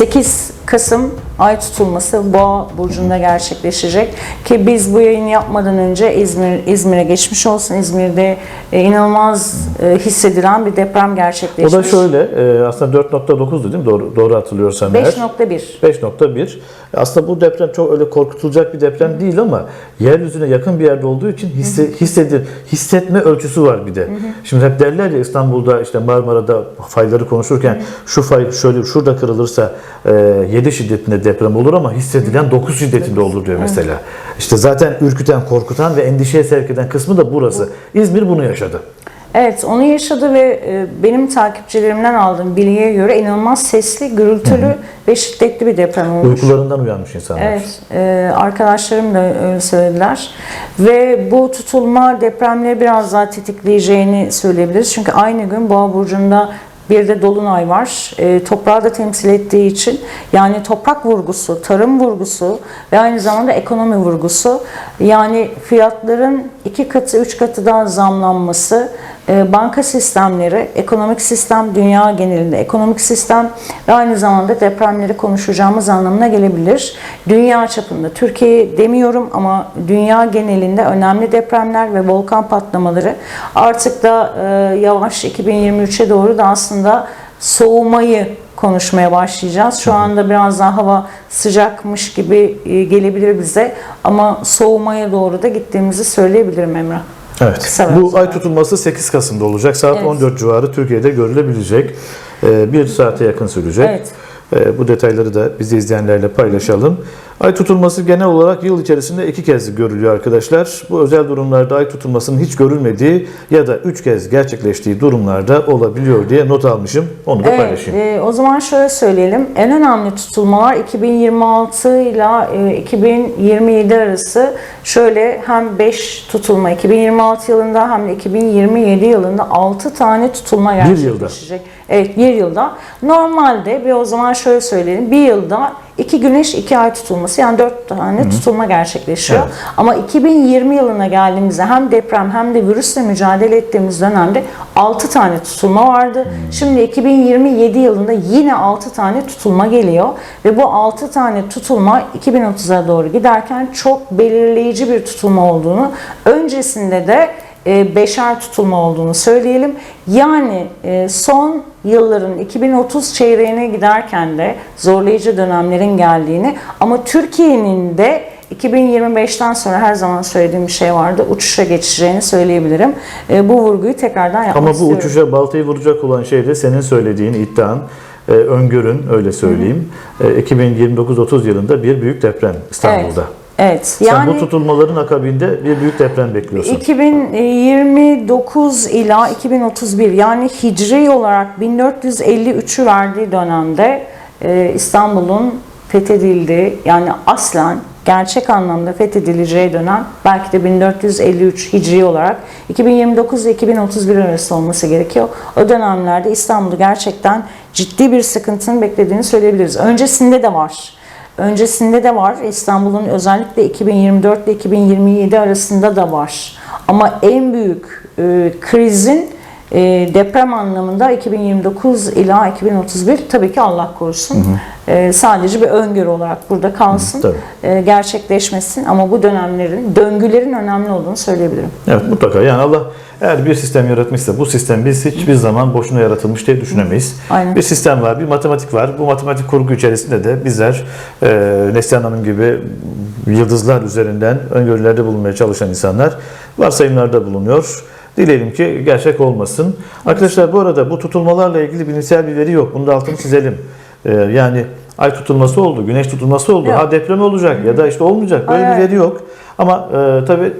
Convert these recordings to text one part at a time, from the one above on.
8 Kasım ay tutulması Boğa burcunda gerçekleşecek ki biz bu yayını yapmadan önce İzmir İzmir'e geçmiş olsun. İzmir'de e, inanılmaz e, hissedilen bir deprem O gerçekleşmiş. da şöyle, e, aslında 4.9'du değil mi? Doğru, doğru hatırlıyorsam eğer. 5.1. 5.1. Aslında bu deprem çok öyle korkutulacak bir deprem değil ama yeryüzüne yakın bir yerde olduğu için hisse, hissedir, hissetme ölçüsü var bir de. Şimdi hep derler ya İstanbul'da işte Marmara'da fayları konuşurken şu fay şöyle şurada kırılırsa e, 7 şiddetinde deprem olur ama hissedilen 9 şiddetinde olur diyor mesela. İşte zaten ürküten, korkutan ve endişeye sevk eden kısmı da burası. İzmir bunu yaşadı. Evet onu yaşadı ve e, benim takipçilerimden aldığım bilgiye göre inanılmaz sesli, gürültülü ve şiddetli bir deprem olmuş. Uykularından uyanmış insanlar. Evet, e, arkadaşlarım da öyle söylediler. Ve bu tutulma depremleri biraz daha tetikleyeceğini söyleyebiliriz. Çünkü aynı gün Boğa Burcu'nda bir de dolunay var. E, toprağı da temsil ettiği için yani toprak vurgusu, tarım vurgusu ve aynı zamanda ekonomi vurgusu. Yani fiyatların iki katı, üç katı daha zamlanması, banka sistemleri, ekonomik sistem dünya genelinde ekonomik sistem ve aynı zamanda depremleri konuşacağımız anlamına gelebilir. Dünya çapında Türkiye demiyorum ama dünya genelinde önemli depremler ve volkan patlamaları artık da e, yavaş 2023'e doğru da aslında soğumayı konuşmaya başlayacağız. Şu anda biraz daha hava sıcakmış gibi e, gelebilir bize ama soğumaya doğru da gittiğimizi söyleyebilirim Emrah. Evet. Kısa Bu ay tutulması 8 Kasım'da olacak. Saat Evet. 14 civarı Türkiye'de görülebilecek. Ee, bir saate yakın sürecek. Evet. Ee, bu detayları da bizi izleyenlerle paylaşalım. Ay tutulması genel olarak yıl içerisinde iki kez görülüyor arkadaşlar. Bu özel durumlarda ay tutulmasının hiç görülmediği ya da üç kez gerçekleştiği durumlarda olabiliyor diye not almışım. Onu da Evet, paylaşayım. e, o zaman şöyle söyleyelim. En önemli tutulmalar 2026 ile e, 2027 arası şöyle hem 5 tutulma 2026 yılında hem de 2027 yılında 6 tane tutulma yılda. gerçekleşecek. Evet bir yılda. Normalde bir o zaman şöyle söyleyelim. Bir yılda iki güneş iki ay tutulması yani dört tane tutulma gerçekleşiyor. Evet. Ama 2020 yılına geldiğimizde hem deprem hem de virüsle mücadele ettiğimiz dönemde 6 tane tutulma vardı. Şimdi 2027 yılında yine 6 tane tutulma geliyor ve bu 6 tane tutulma 2030'a doğru giderken çok belirleyici bir tutulma olduğunu öncesinde de beşer tutulma olduğunu söyleyelim. Yani e, son yılların 2030 çeyreğine giderken de zorlayıcı dönemlerin geldiğini ama Türkiye'nin de 2025'ten sonra her zaman söylediğim bir şey vardı. Uçuşa geçeceğini söyleyebilirim. E, bu vurguyu tekrardan yapmak Ama bu istiyorum. uçuşa baltayı vuracak olan şey de senin söylediğin iddian, e, öngörün öyle söyleyeyim. E, 2029-30 yılında bir büyük deprem İstanbul'da. Evet. Sen Yani bu tutulmaların akabinde bir büyük deprem bekliyorsun. 2029 ila 2031 yani hicri olarak 1453'ü verdiği dönemde e, İstanbul'un fethedildiği yani aslen gerçek anlamda fethedileceği dönem belki de 1453 hicri olarak 2029 ile 2031 arası olması gerekiyor. O dönemlerde İstanbul'u gerçekten ciddi bir sıkıntının beklediğini söyleyebiliriz. Öncesinde de var. Öncesinde de var. İstanbul'un özellikle 2024 ile 2027 arasında da var. Ama en büyük e, krizin e, deprem anlamında 2029 ila 2031 tabii ki Allah korusun. E, sadece bir öngörü olarak burada kalsın. tabii. E, gerçekleşmesin ama bu dönemlerin, döngülerin önemli olduğunu söyleyebilirim. Evet mutlaka yani Allah eğer bir sistem yaratmışsa bu sistem biz hiçbir zaman boşuna yaratılmış diye düşünemeyiz. Aynen. Bir sistem var, bir matematik var. Bu matematik kurgu içerisinde de bizler e, Neslihan Hanım gibi yıldızlar üzerinden öngörülerde bulunmaya çalışan insanlar varsayımlarda bulunuyor. Dileyelim ki gerçek olmasın. Arkadaşlar bu arada bu tutulmalarla ilgili bilimsel bir veri yok. Bunu da altını çizelim. E, yani ay tutulması oldu, güneş tutulması oldu. Yok. Ha deprem olacak ya da işte olmayacak. Böyle Ay, bir veri yok. Ama e, tabii e,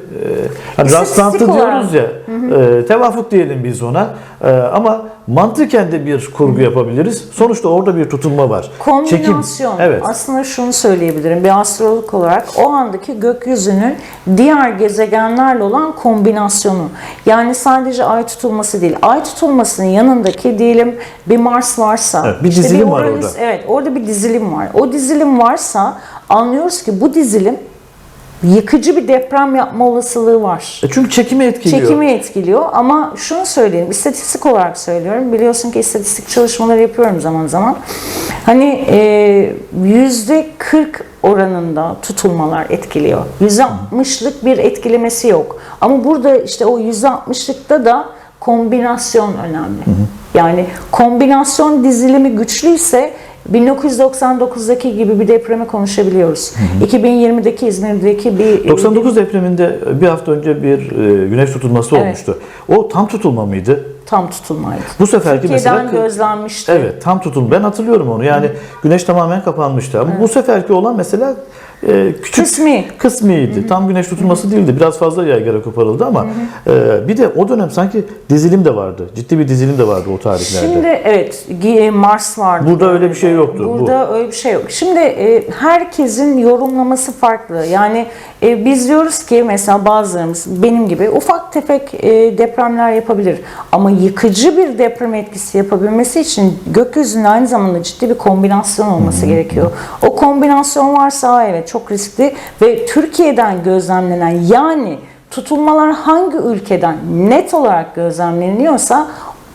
hani rastlantı diyoruz ya. E, tevafuk diyelim biz ona. E, ama mantıken de bir kurgu yapabiliriz. Sonuçta orada bir tutulma var. Kombinasyon. Evet. Aslında şunu söyleyebilirim bir astrolog olarak o andaki gökyüzünün diğer gezegenlerle olan kombinasyonu. Yani sadece ay tutulması değil. Ay tutulmasının yanındaki diyelim bir Mars varsa. Evet, bir dizilim var Uranüs- orada. Evet orada bir dizilim var. O dizilim varsa anlıyoruz ki bu dizilim yıkıcı bir deprem yapma olasılığı var. E çünkü çekimi etkiliyor. Çekimi etkiliyor ama şunu söyleyeyim, istatistik olarak söylüyorum. Biliyorsun ki istatistik çalışmaları yapıyorum zaman zaman. Hani e, yüzde 40 oranında tutulmalar etkiliyor. Yüzde 60'lık bir etkilemesi yok. Ama burada işte o yüzde 60'lıkta da kombinasyon önemli. Yani kombinasyon dizilimi güçlüyse 1999'daki gibi bir depremi konuşabiliyoruz. 2020'deki İzmir'deki bir 99 depreminde bir hafta önce bir e, güneş tutulması Evet. olmuştu. O tam tutulma mıydı? Tam tutulmaydı. Bu seferki Türkiye'den mesela gözlenmişti. Evet, tam tutulma. Ben hatırlıyorum onu. Yani güneş tamamen kapanmıştı. Ama bu seferki olan mesela e, küçük Kısmi. kısmiydi. Tam güneş tutulması değildi. Biraz fazla yaygara koparıldı ama e, bir de o dönem sanki dizilim de vardı. Ciddi bir dizilim de vardı o tarihlerde. Şimdi evet Gi- Mars vardı. Burada öyle bir şey yoktu. Burada öyle bir şey yok. Şimdi e, herkesin yorumlaması farklı. Yani e, biz diyoruz ki mesela bazılarımız benim gibi ufak tefek e, depremler yapabilir. Ama yıkıcı bir deprem etkisi yapabilmesi için gökyüzünün aynı zamanda ciddi bir kombinasyon olması gerekiyor. O kombinasyon varsa evet çok riskli ve Türkiye'den gözlemlenen yani tutulmalar hangi ülkeden net olarak gözlemleniyorsa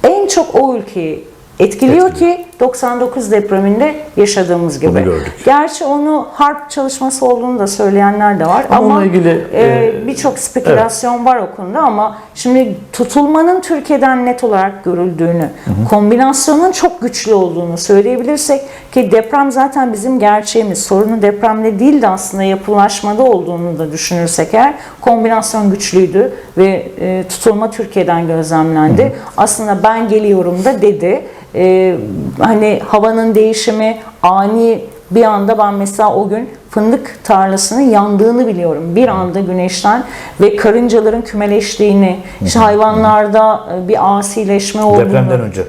en çok o ülkeyi etkiliyor ki 99 depreminde yaşadığımız gibi. Bunu gördük. Gerçi onu harp çalışması olduğunu da söyleyenler de var Ama ama, ilgili, e, e, birçok spekülasyon var o konuda ama şimdi tutulmanın Türkiye'den net olarak görüldüğünü, kombinasyonun çok güçlü olduğunu söyleyebilirsek ki deprem zaten bizim gerçeğimiz. Sorunu depremde değil de aslında yapılaşmada olduğunu da düşünürsek eğer kombinasyon güçlüydü ve e, tutulma Türkiye'den gözlemlendi. Aslında ben geliyorum da dedi. E, hani havanın değişimi ani bir anda ben mesela o gün fındık tarlasının yandığını biliyorum. Bir anda güneşten ve karıncaların kümeleştiğini, işte hayvanlarda e, bir asileşme olduğunu. Depremden önce.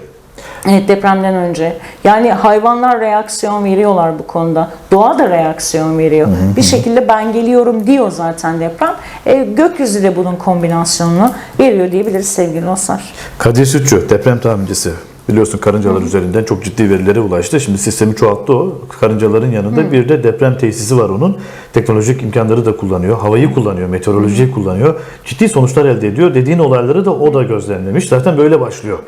Evet depremden önce. Yani hayvanlar reaksiyon veriyorlar bu konuda. Doğa da reaksiyon veriyor. Bir şekilde ben geliyorum diyor zaten deprem. E, gökyüzü de bunun kombinasyonunu veriyor diyebiliriz sevgili dostlar. Kadir Sütçü, deprem tahmincisi. Biliyorsun karıncalar üzerinden çok ciddi verilere ulaştı. Şimdi sistemi çoğalttı o. Karıncaların yanında bir de deprem tesisi var onun. Teknolojik imkanları da kullanıyor. Havayı kullanıyor, meteorolojiyi kullanıyor. Ciddi sonuçlar elde ediyor. Dediğin olayları da o da gözlemlemiş. Zaten böyle başlıyor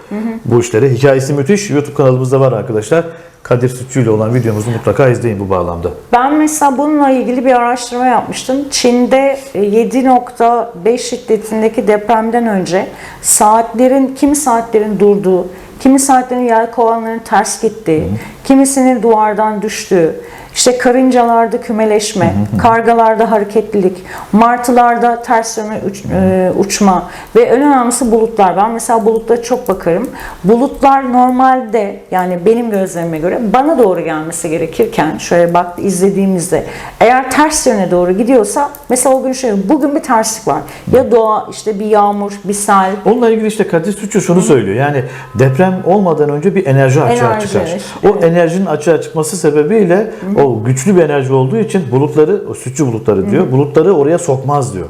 bu işlere. Hikayesi müthiş. YouTube kanalımızda var arkadaşlar. Kadir Sütçü ile olan videomuzu mutlaka izleyin bu bağlamda. Ben mesela bununla ilgili bir araştırma yapmıştım. Çin'de e, 7.5 şiddetindeki depremden önce saatlerin, kimi saatlerin durduğu, kimi saatlerin yelkovanların ters gittiği, kimisinin duvardan düştüğü, işte karıncalarda kümeleşme, kargalarda hareketlilik, martılarda ters yöne uç- e, uçma ve en önemlisi bulutlar. Ben mesela bulutlara çok bakarım. Bulutlar normalde yani benim gözlerime göre bana doğru gelmesi gerekirken şöyle bak izlediğimizde eğer ters yöne doğru gidiyorsa mesela o gün şöyle bugün bir terslik var. Ya doğa işte bir yağmur, bir sel, Onunla ilgili işte Kadir Sütçü şunu söylüyor. Yani deprem olmadan önce bir enerji açığa Enerji, çıkar. evet. O enerjinin açığa çıkması sebebiyle o güçlü bir enerji olduğu için bulutları, o sütçü bulutları diyor, bulutları oraya sokmaz diyor.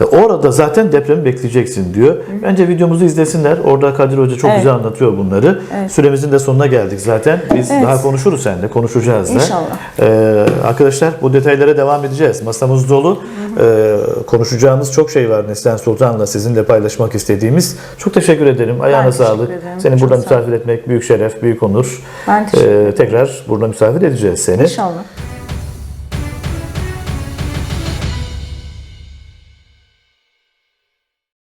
E Orada zaten depremi bekleyeceksin diyor. Bence videomuzu izlesinler. Orada Kadir Hoca çok Evet. güzel anlatıyor bunları. Süremizin de sonuna geldik zaten. Biz Evet. daha konuşuruz seninle, konuşacağız da. İnşallah. Ee, arkadaşlar bu detaylara devam edeceğiz. Masamız dolu. Ee, konuşacağımız çok şey var Neslihan Sultan'la sizinle paylaşmak istediğimiz. Çok teşekkür ederim. Ayağına teşekkür sağlık. ederim. Seni Çok burada misafir etmek büyük şeref, büyük onur. Ben teşekkür Ee, tekrar burada misafir edeceğiz seni. İnşallah.